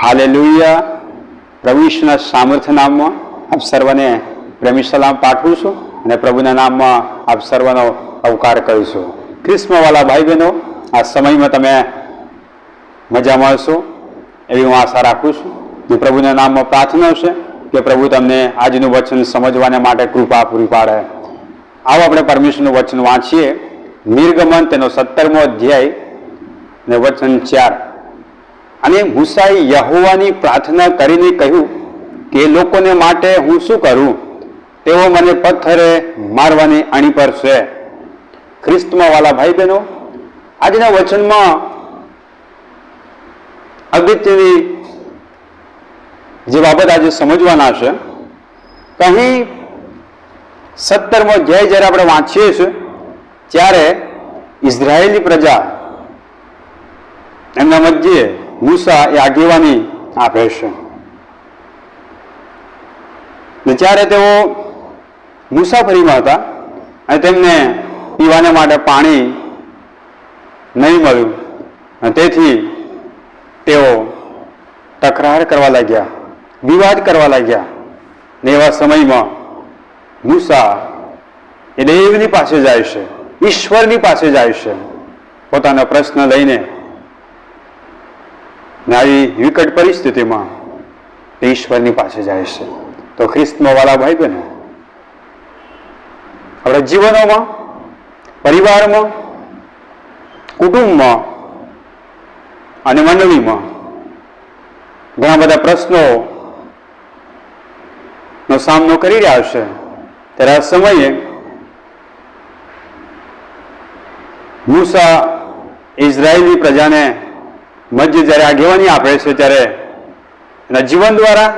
Hallelujah. પ્રભુ ઈશ્વરના સામર્થ્ય નામમાં આપ સર્વને પ્રેમી સલામ પાઠવું છું અને પ્રભુના નામમાં આપ સર્વનો અવકાર કરું છું. ભાઈ બહેનો આ સમયમાં તમે મજા મળશો એવી હું આશા રાખું છું. ને પ્રભુના નામમાં પ્રાર્થના છે કે પ્રભુ તમને આજનું વચન સમજવાને માટે કૃપા પૂરી પાડે. આવો આપણે પરમેશ્વરનું વચન વાંચીએ. નિર્ગમન તેનો સત્તરમો અધ્યાય ને વચન ચાર. અને મૂસાએ યહોવાની પ્રાર્થના કરીને કહ્યું કે લોકોને માટે હું શું કરું? તેઓ મને પથ્થરે મારવાની અણી પર છે. ખ્રિસ્તમાં વાલા ભાઈ બહેનો આજના વચનમાં અગત્યની જે બાબત આજે સમજવાના છે અહીં સત્તરમો અધ્યાય જ્યારે આપણે વાંચીએ છીએ, ત્યારે ઇઝરાયેલી પ્રજા એમના મધ્યે મૂસા એ આગેવાની આપે છે. ને જ્યારે તેઓ મુસાફરીમાં હતા અને તેમને પીવાને માટે પાણી નહીં મળ્યું અને તેથી તેઓ તકરાર કરવા લાગ્યા, વિવાદ કરવા લાગ્યા ને એવા સમયમાં મૂસા એ દેવની પાસે જાય છે, ઈશ્વરની પાસે જાય છે, પોતાનો પ્રશ્ન લઈને ને આવી વિકટ પરિસ્થિતિમાં ઈશ્વરની પાસે જાય છે. તો ખ્રિસ્તમાં વાલા ભાઈ બહેનો, આપણા જીવનોમાં, પરિવારમાં, કુટુંબમાં અને મંડળીમાં ઘણા બધા પ્રશ્નો નો સામનો કરી રહ્યા છે. ત્યારે આ સમયે મૂસા ઇઝરાયેલી પ્રજાને મધ્ય જ્યારે આગેવાની આપે છે ત્યારે એના જીવન દ્વારા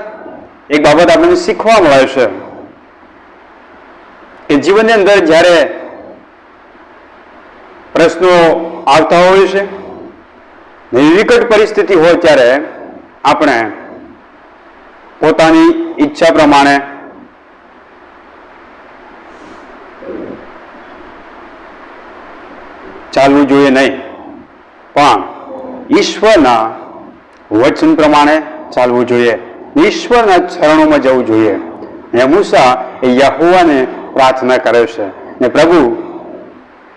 એક બાબત આપણને શીખવા મળે છે. કે જીવનની અંદર જ્યારે પ્રશ્નો આવતા હોય છે વિકટ પરિસ્થિતિ હોય ત્યારે આપણે પોતાની ઈચ્છા પ્રમાણે ચાલવું જોઈએ નહીં. પણ ઈશ્વરના વચન પ્રમાણે ચાલવું જોઈએ. ઈશ્વરના ચરણોમાં જવું જોઈએ. ને મૂસા એ યહોવાને પ્રાર્થના કરે છે. ને પ્રભુ,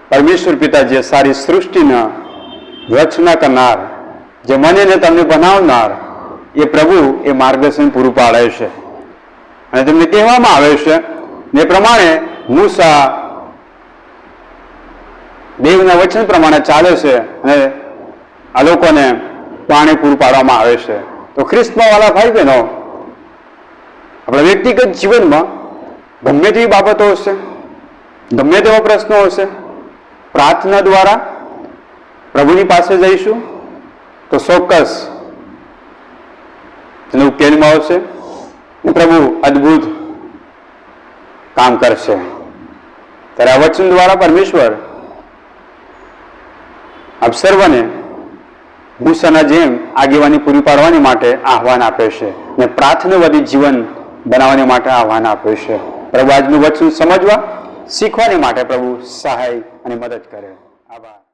પરમેશ્વર પિતા જે સારી સૃષ્ટિના રચના કરનાર, જે મને ને તમને બનાવનાર, એ પ્રભુ એ માર્ગદર્શન પૂરું પાડે છે. અને તેમને કહેવામાં આવે છે ને પ્રમાણે મૂસા દેવના વચન પ્રમાણે ચાલે છે અને આ લોકોને પાણી પૂરું પાડવામાં આવે છે. તો ખ્રિસ્તમાં વાલા ભાઈ બહેનો આપણા વ્યક્તિગત જીવનમાં ગમે તેવી બાબતો હશે, ગમે તેવા પ્રશ્નો હશે, પ્રાર્થના દ્વારા પ્રભુની પાસે જઈશું, તો ચોક્કસ તેને ઉકેલમાં આવશે પ્રભુ અદ્ભુત કામ કરશે. ત્યારે આ વચન દ્વારા પરમેશ્વર આપ સર્વને મૂસાના જેમ આગેવાની પૂરી પાડવાની માટે આહવાન આપે છે ને પ્રાર્થનાવાદી જીવન બનાવવાની માટે આહવાન આપે છે. પ્રભુ આજનું વચન સમજવા, શીખવાની માટે પ્રભુ સહાય અને મદદ કરે. આભાર.